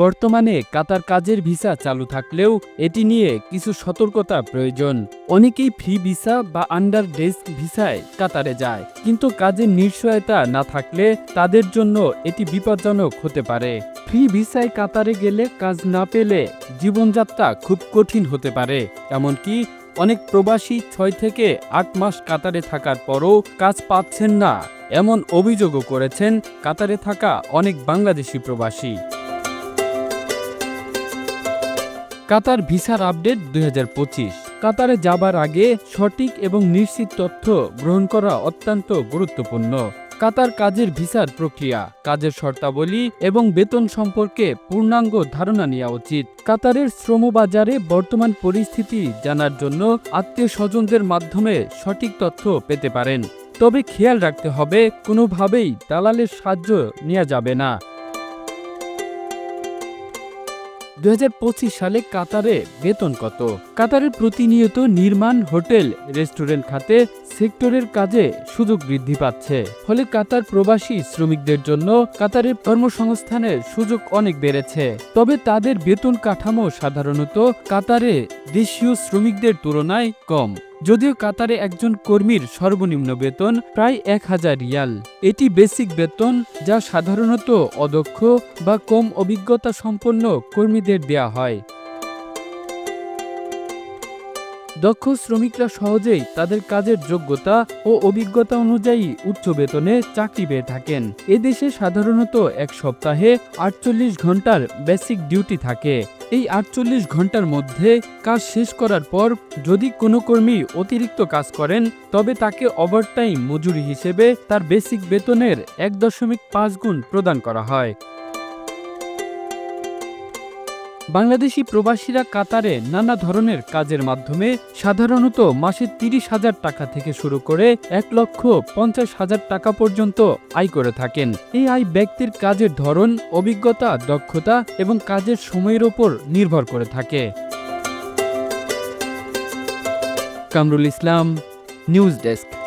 বর্তমানে কাতার কাজের ভিসা চালু থাকলেও এটি নিয়ে কিছু সতর্কতা প্রয়োজন। অনেকেই ফ্রি ভিসা বা আন্ডার ডেস্ক ভিসায় কাতারে যায়, কিন্তু কাজের নিশ্চয়তা না থাকলে তাদের জন্য এটি বিপজ্জনক হতে পারে। ফ্রি ভিসায় কাতারে গেলে কাজ না পেলে জীবনযাত্রা খুব কঠিন হতে পারে, এমনকি অনেক প্রবাসী ছয় থেকে আট মাস কাতারে থাকার পরও কাজ পাচ্ছেন না। এমন অভিযোগও করেছেন কাতারে থাকা অনেক বাংলাদেশি প্রবাসী। কাতার ভিসার আপডেট দুই হাজার পঁচিশ। কাতারে যাবার আগে সঠিক এবং নিশ্চিত তথ্য গ্রহণ করা অত্যন্ত গুরুত্বপূর্ণ। কাতার কাজের ভিসার প্রক্রিয়া, কাজের শর্তাবলী এবং বেতন সম্পর্কে পূর্ণাঙ্গ ধারণা নেওয়া উচিত। কাতারের শ্রমবাজারে বর্তমান পরিস্থিতি জানার জন্য আত্মীয় স্বজনদের মাধ্যমে সঠিক তথ্য পেতে পারেন। তবে খেয়াল রাখতে হবে, কোনোভাবেই দালালের সাহায্য নেওয়া যাবে না। দু হাজার পঁচিশ সালে কাতারে বেতন কত? কাতারের প্রতিনিয়ত নির্মাণ, হোটেল, রেস্টুরেন্ট খাতে সেক্টরের কাজে সুযোগ বৃদ্ধি পাচ্ছে। ফলে কাতার প্রবাসী শ্রমিকদের জন্য কাতারের কর্মসংস্থানের সুযোগ অনেক বেড়েছে। তবে তাদের বেতন কাঠামো সাধারণত কাতারে দেশীয় শ্রমিকদের তুলনায় কম। যদিও কাতারে একজন কর্মীর সর্বনিম্ন বেতন প্রায় এক হাজার রিয়াল। এটি বেসিক বেতন যা সাধারণত অদক্ষ বা কম অভিজ্ঞতা সম্পন্ন কর্মীদের দেয়া হয়। দক্ষ শ্রমিকরা সহজেই তাদের কাজের যোগ্যতা ও অভিজ্ঞতা অনুযায়ী উচ্চ বেতনে চাকরি পেয়ে থাকেন। এদেশে সাধারণত এক সপ্তাহে আটচল্লিশ ঘণ্টার বেসিক ডিউটি থাকে। এই আটচল্লিশ ঘণ্টার মধ্যে কাজ শেষ করার পর যদি কোনো কর্মী অতিরিক্ত কাজ করেন, তবে তাকে ওভারটাইম মজুরি হিসেবে তার বেসিক বেতনের এক দশমিক পাঁচ গুণ প্রদান করা হয়। বাংলাদেশি প্রবাসীরা কাতারে নানা ধরনের কাজের মাধ্যমে সাধারণত মাসে তিরিশ হাজার টাকা থেকে শুরু করে এক লক্ষ পঞ্চাশ হাজার টাকা পর্যন্ত আয় করে থাকেন। এই আয় ব্যক্তির কাজের ধরন, অভিজ্ঞতা, দক্ষতা এবং কাজের সময়ের ওপর নির্ভর করে থাকে। Kamrul Islam, news desk.